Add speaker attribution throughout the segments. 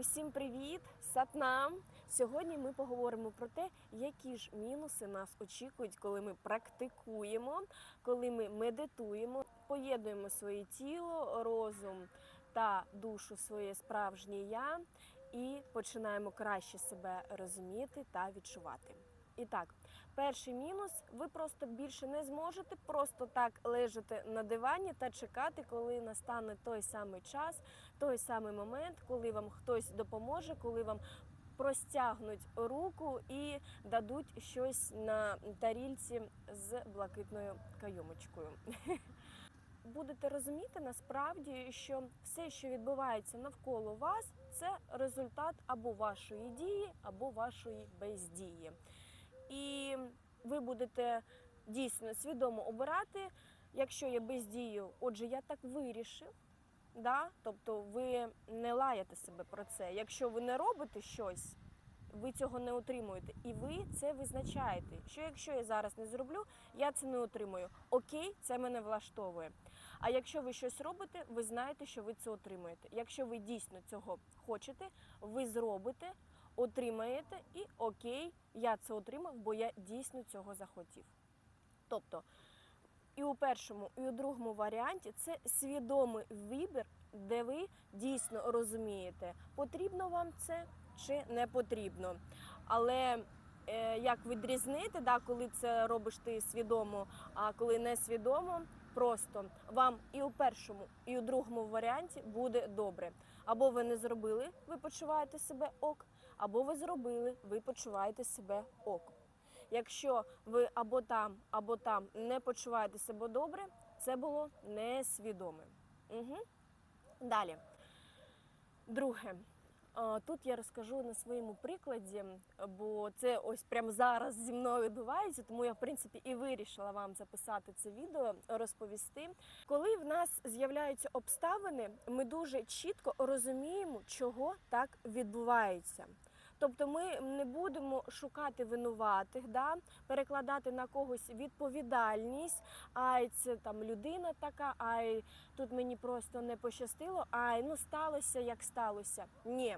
Speaker 1: Усім привіт! Сатнам! Сьогодні ми поговоримо про те, які ж мінуси нас очікують, коли ми практикуємо, коли ми медитуємо, поєднуємо своє тіло, розум та душу, своє справжнє я і починаємо краще себе розуміти та відчувати. І так, перший мінус: ви просто більше не зможете просто так лежати на дивані та чекати, коли настане той самий час, той самий момент, коли вам хтось допоможе, коли вам простягнуть руку і дадуть щось на тарільці з блакитною кайомочкою. Будете розуміти насправді, що все, що відбувається навколо вас, це результат або вашої дії, або вашої бездії. І ви будете дійсно свідомо обирати, якщо я бездію, отже, я так вирішив. Да? Тобто ви не лаєте себе про це. Якщо ви не робите щось, ви цього не отримуєте. І ви це визначаєте. Що якщо я зараз не зроблю, я це не отримую. Окей, це мене влаштовує. А якщо ви щось робите, ви знаєте, що ви це отримуєте. Якщо ви дійсно цього хочете, ви зробите, отримаєте і окей, я це отримав, бо я дійсно цього захотів. Тобто, і у першому, і у другому варіанті це свідомий вибір, де ви дійсно розумієте, потрібно вам це чи не потрібно. Але е, як відрізнити, да, коли це робиш ти свідомо, а коли не свідомо, просто вам і у першому, і у другому варіанті буде добре. Або ви не зробили, ви почуваєте себе ок, або ви зробили, ви почуваєте себе ок. Якщо ви або там, або там не почуваєте себе добре, це було несвідоме. Угу. Далі. Друге. Тут я розкажу на своєму прикладі, бо це ось прямо зараз зі мною відбувається, тому я в принципі і вирішила вам записати це відео, розповісти. Коли в нас з'являються обставини, ми дуже чітко розуміємо, чого так відбувається. Тобто ми не будемо шукати винуватих, да? перекладати на когось відповідальність, ай, це там людина така, ай, тут мені просто не пощастило, ай, ну сталося як сталося. Ні.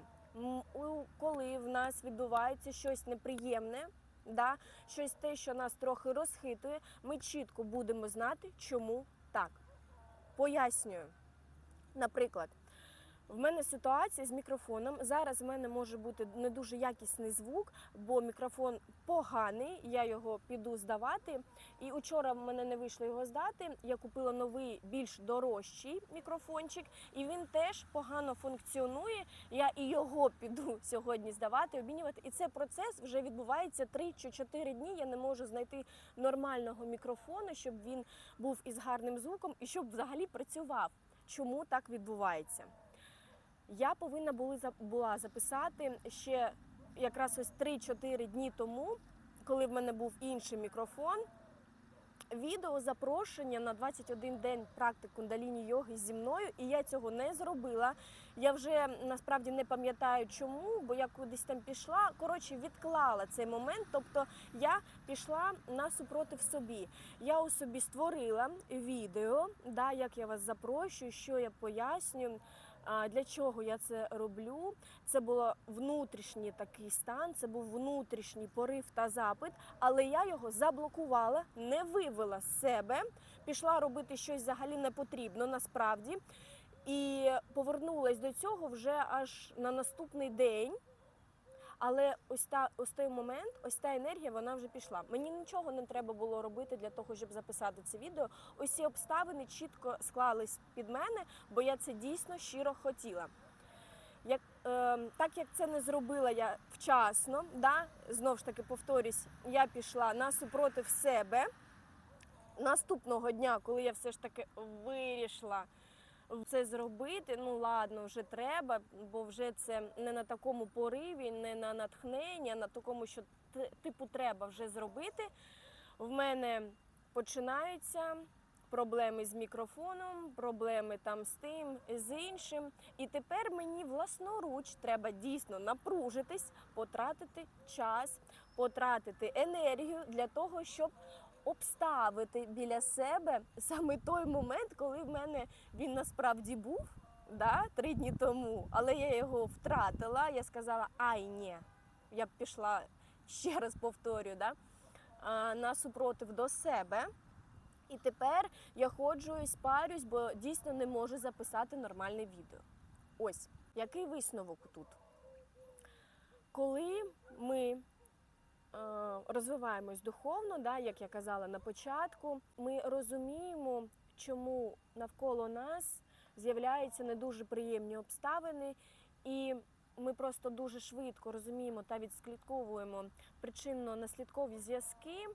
Speaker 1: Коли в нас відбувається щось неприємне, да? щось те, що нас трохи розхитує, ми чітко будемо знати, чому так. Пояснюю. Наприклад, в мене ситуація з мікрофоном. Зараз в мене може бути не дуже якісний звук, бо мікрофон поганий. Я його піду здавати. І учора в мене не вийшло його здати. Я купила новий, більш дорожчий мікрофончик, і він теж погано функціонує. Я і його піду сьогодні здавати, обмінювати. І це процес вже відбувається 3 чи 4 дні. Я не можу знайти нормального мікрофону, щоб він був із гарним звуком і щоб взагалі працював. Чому так відбувається? Я повинна була записати ще якраз ось 3-4 дні тому, коли в мене був інший мікрофон. Відео запрошення на 21 день практик кундаліні йоги зі мною, і я цього не зробила. Я вже насправді не пам'ятаю чому, бо я кудись там пішла. Коротше, відклала цей момент. Тобто я пішла на супротив собі. Я у собі створила відео, да, як я вас запрошую, що я пояснюю. Для чого я це роблю? Це було внутрішній такий стан, це був внутрішній порив та запит, але я його заблокувала, не вивела з себе, пішла робити щось взагалі не потрібно насправді. І повернулась до цього вже аж на наступний день. Але ось та ось той момент, ось та енергія, вона вже пішла. Мені нічого не треба було робити для того, щоб записати це відео. Ось ці обставини чітко склались під мене, бо я це дійсно щиро хотіла. Як, е, так як це не зробила я вчасно, да, знов ж таки повторюсь, я пішла насупротив себе. Наступного дня, коли я все ж таки вирішила це зробити, ну ладно, вже треба, бо вже це не на такому пориві, не на натхнення, а на такому, що типу треба вже зробити. В мене починаються проблеми з мікрофоном, проблеми там з тим, з іншим. І тепер мені власноруч треба дійсно напружитись, потратити час, потратити енергію для того, щоб обставити біля себе саме той момент, коли в мене він насправді був. да, три дні тому, але я його втратила. Я сказала, ай ні, я б пішла ще раз повторюю, да, на супротив до себе. І тепер я ходжу і спарюсь, бо дійсно не можу записати нормальне відео. Ось який висновок тут. Коли ми розвиваємось духовно, да, як я казала на початку, ми розуміємо, чому навколо нас з'являються не дуже приємні обставини, і ми просто дуже швидко розуміємо та відслідковуємо причинно-наслідкові зв'язки.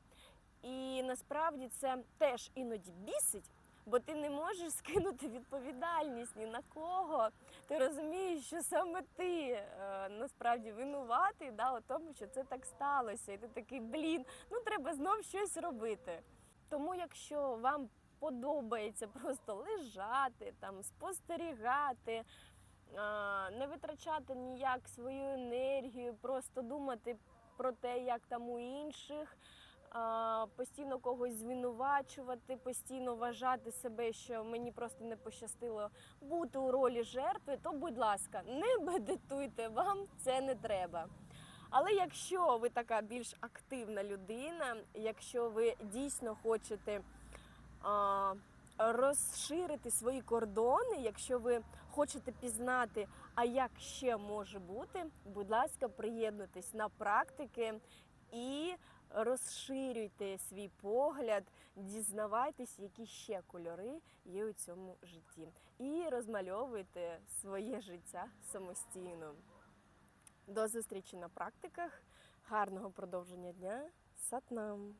Speaker 1: І насправді це теж іноді бісить, бо ти не можеш скинути відповідальність ні на кого. Ти розумієш, що саме ти е, насправді винуватий да, у тому, що це так сталося. І ти такий, блін, ну треба знов щось робити. Тому, якщо вам подобається просто лежати, там, спостерігати, е, не витрачати ніяк свою енергію, просто думати про те, як там у інших постійно когось звинувачувати, постійно вважати себе, що мені просто не пощастило бути у ролі жертви, то, будь ласка, не медитуйте, вам це не треба. Але якщо ви така більш активна людина, якщо ви дійсно хочете а, розширити свої кордони, якщо ви хочете пізнати, а як ще може бути, будь ласка, приєднуйтесь на практики і розширюйте свій погляд, дізнавайтесь, які ще кольори є у цьому житті, і розмальовуйте своє життя самостійно. До зустрічі на практиках. Гарного продовження дня. Сатнам!